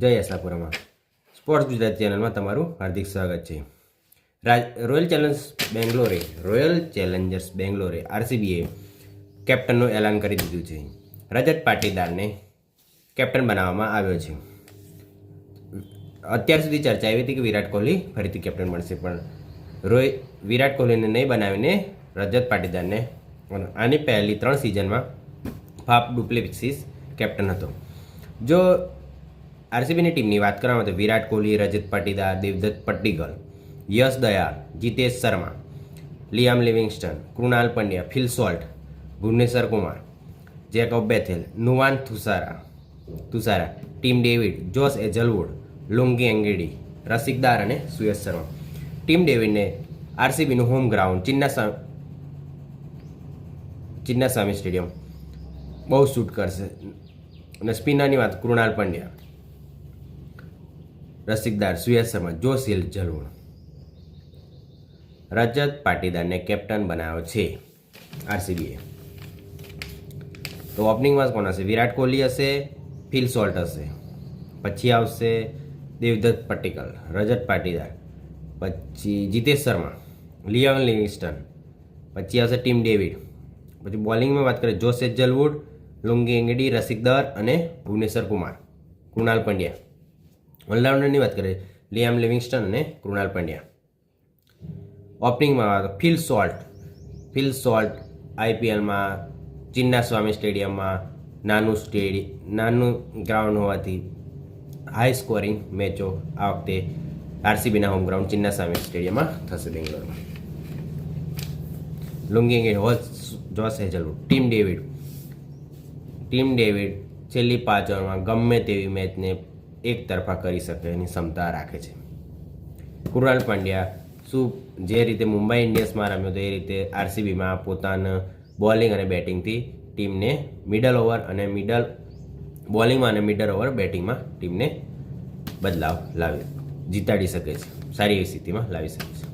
જય આશાપુરામાં. સ્પોર્ટ્સ ગુજરાત ચેનલમાં તમારું હાર્દિક સ્વાગત છે. રાજ રોયલ ચેલેન્જર્સ બેંગ્લોરે રોયલ ચેલેન્જર્સ બેંગ્લોરે આરસીબીએ કેપ્ટનનું એલાન કરી દીધું છે. રજત પાટીદારને કેપ્ટન બનાવવામાં આવ્યો છે. અત્યાર સુધી ચર્ચા આવી હતી કે વિરાટ કોહલી ફરીથી કેપ્ટન બનશે પણ રોય, વિરાટ કોહલીને નહીં બનાવીને રજત પાટીદારને આની પહેલી ત્રણ સિઝનમાં ફાફ ડુપ્લેક્સિસ કેપ્ટન હતો. જો આરસીબીની ટીમની વાત કરવામાં તો Virat Kohli, Rajat Patidar, Devdutt Padikkal, Yash Dayal Jitesh Sharma, Liam Livingstone, Krunal Pandya, Phil Salt, Bhuvneshwar Kumar, Jacob Bethell, Nuwan Thushara Thushara Tim David Josh Hazlewood Lungi Ngidi Rasikh Dar અને Suyash Sharma. Tim ડેવિડને આરસીબીનું home ground Chinna Chinnaswamy stadium બહુ suit કરશે. અને સ્પિનરની વાત કૃણાલ પંડ્યા. રસિકદાર સુયશ શર્મા જરૂર રજત પાટીદારને captain બનાવ્યો છે આરસીબીએ. તો ઓપનિંગમાં કોણ હશે? વિરાટ કોહલી હશે, ફિલ સોલ્ટ હશે. પછી આવશે દેવદત્ત પટ્ટીકલ, રજત પાટીદાર. પછી જીતેશ શર્મા, લિયોન લિવિંગસ્ટન. પછી આવશે ટીમ ડેવિડ. પછી બોલિંગમાં વાત કરીએ જોસ એજલવુડ લુંગી એંગડી, રસિકદર અને ભુવનેશ્વર કુમાર, કૃણાલ પંડ્યા. ઓલરાઉન્ડરની વાત કરીએ, લિયામ લિવિંગસ્ટન અને કૃણાલ પંડ્યા. ઓપનિંગમાં ફિલ સોલ્ટ ફિલ સોલ્ટ આઈપીએલમાં, ચિન્ના સ્વામી સ્ટેડિયમમાં નાનું સ્ટેડિયમ નાનું ગ્રાઉન્ડ હોવાથી હાઈ સ્કોરિંગ મેચો આ વખતે આરસીબીના હોમ ગ્રાઉન્ડ ચિન્ના સ્ટેડિયમમાં થશે બેંગ્લોરમાં. લુંગિંગ એ હોસ Josh Hazlewood Tim David Tim David છેલ્લી પાંચ ઓવરમાં ગમે તેવી મેચને એક તરફા કરી શકે એની ક્ષમતા રાખે છે. કૃણાલ પાંડ્યા, શું જે રીતે મુંબઈ ઇન્ડિયન્સમાં રમ્યો હતો એ રીતે આરસીબીમાં પોતાના બોલિંગ અને બેટિંગથી ટીમને મિડલ ઓવર અને મિડલ બોલિંગમાં અને મિડલ ઓવર બેટિંગમાં ટીમને બદલાવ લાવી, જીતાડી શકે છે. સારી એવી સ્થિતિમાં લાવી શકે છે.